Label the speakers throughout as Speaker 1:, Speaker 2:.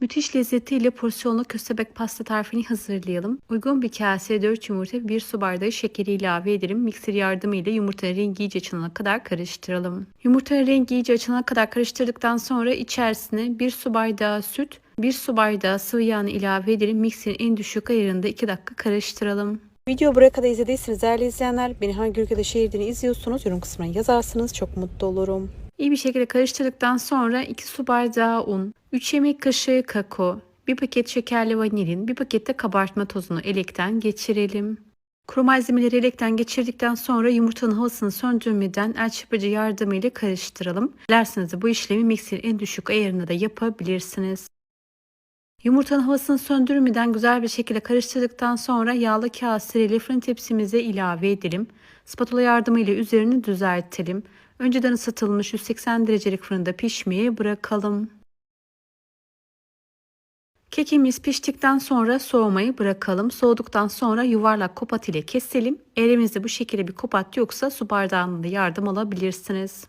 Speaker 1: Müthiş lezzetiyle porsiyonlu köstebek pasta tarifini hazırlayalım. Uygun bir kaseye 4 yumurta ve 1 su bardağı şekeri ilave edelim. Mikser yardımıyla yumurtanın rengi iyice açılana kadar karıştıralım. Yumurtanın rengi iyice açılana kadar karıştırdıktan sonra içerisine 1 su bardağı süt, 1 su bardağı sıvı yağını ilave edelim. Mikserin en düşük ayarında 2 dakika karıştıralım. Video buraya kadar izlediyseniz değerli izleyenler beni hangi ülkede şehirden izliyorsunuz yorum kısmına yazarsınız çok mutlu olurum. İyi bir şekilde karıştırdıktan sonra 2 su bardağı un, 3 yemek kaşığı kakao, 1 paket şekerli vanilin, 1 paket de kabartma tozunu elekten geçirelim. Kuru malzemeleri elekten geçirdikten sonra yumurtanın havasını söndürmeden el çırpıcı yardımıyla karıştıralım. Dilerseniz de bu işlemi mikserin en düşük ayarında da yapabilirsiniz. Yumurtanın havasını söndürmeden güzel bir şekilde karıştırdıktan sonra yağlı kaseyle fırın tepsimize ilave edelim. Spatula yardımıyla üzerini düzeltelim. Önceden ısıtılmış 180 derecelik fırında pişmeye bırakalım. Kekimiz piştikten sonra soğumayı bırakalım. Soğuduktan sonra yuvarlak kopat ile keselim. Elimizde bu şekilde bir kopat yoksa su bardağında da yardım alabilirsiniz.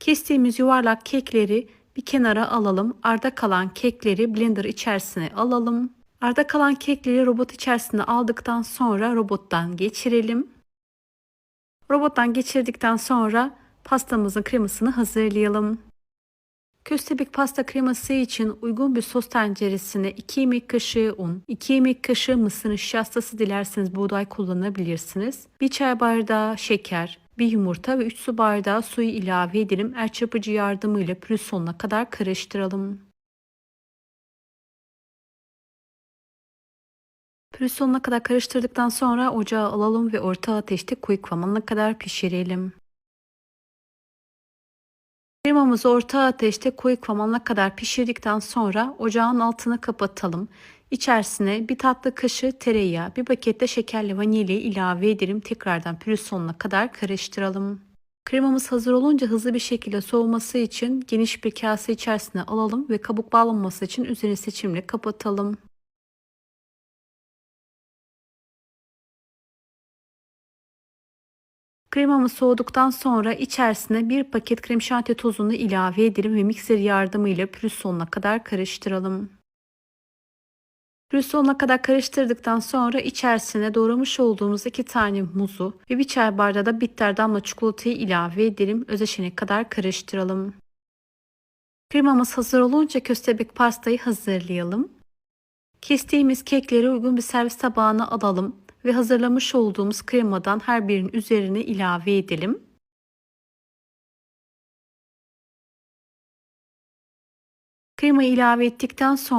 Speaker 1: Kestiğimiz yuvarlak kekleri bir kenara alalım. Arda kalan kekleri blender içerisine alalım. Arda kalan kekleri robot içerisine aldıktan sonra robottan geçirelim. Robottan geçirdikten sonra pastamızın kremasını hazırlayalım. Köstebek pasta kreması için uygun bir sos tenceresine 2 yemek kaşığı un, 2 yemek kaşığı mısır nişastası dilerseniz buğday kullanabilirsiniz. 1 çay bardağı şeker, 1 yumurta ve 3 su bardağı suyu ilave edelim. El çırpıcı yardımıyla pürüz sonuna kadar karıştıralım. Pürüz sonuna kadar karıştırdıktan sonra ocağa alalım ve orta ateşte koyu kıvamına kadar pişirelim. Kremamızı orta ateşte koyu kıvamına kadar pişirdikten sonra ocağın altını kapatalım. İçerisine bir tatlı kaşığı tereyağı, bir pakette şekerli vanilya ilave edelim. Tekrardan pürüz sonuna kadar karıştıralım. Kremamız hazır olunca hızlı bir şekilde soğuması için geniş bir kase içerisine alalım ve kabuk bağlanması için üzerini seçimle kapatalım. Kremamız soğuduktan sonra içerisine bir paket krem şanti tozunu ilave edelim ve mikser yardımıyla pürüz sonuna kadar karıştıralım. Pürüz sonuna kadar karıştırdıktan sonra içerisine doğramış olduğumuz iki tane muzu ve bir çay bardağı da bitter damla çikolatayı ilave edelim. Özleşene kadar karıştıralım. Kremamız hazır olunca köstebek pastayı hazırlayalım. Kestiğimiz kekleri uygun bir servis tabağına alalım ve hazırlamış olduğumuz kremadan her birinin üzerine ilave edelim. Kremayı ilave ettikten sonra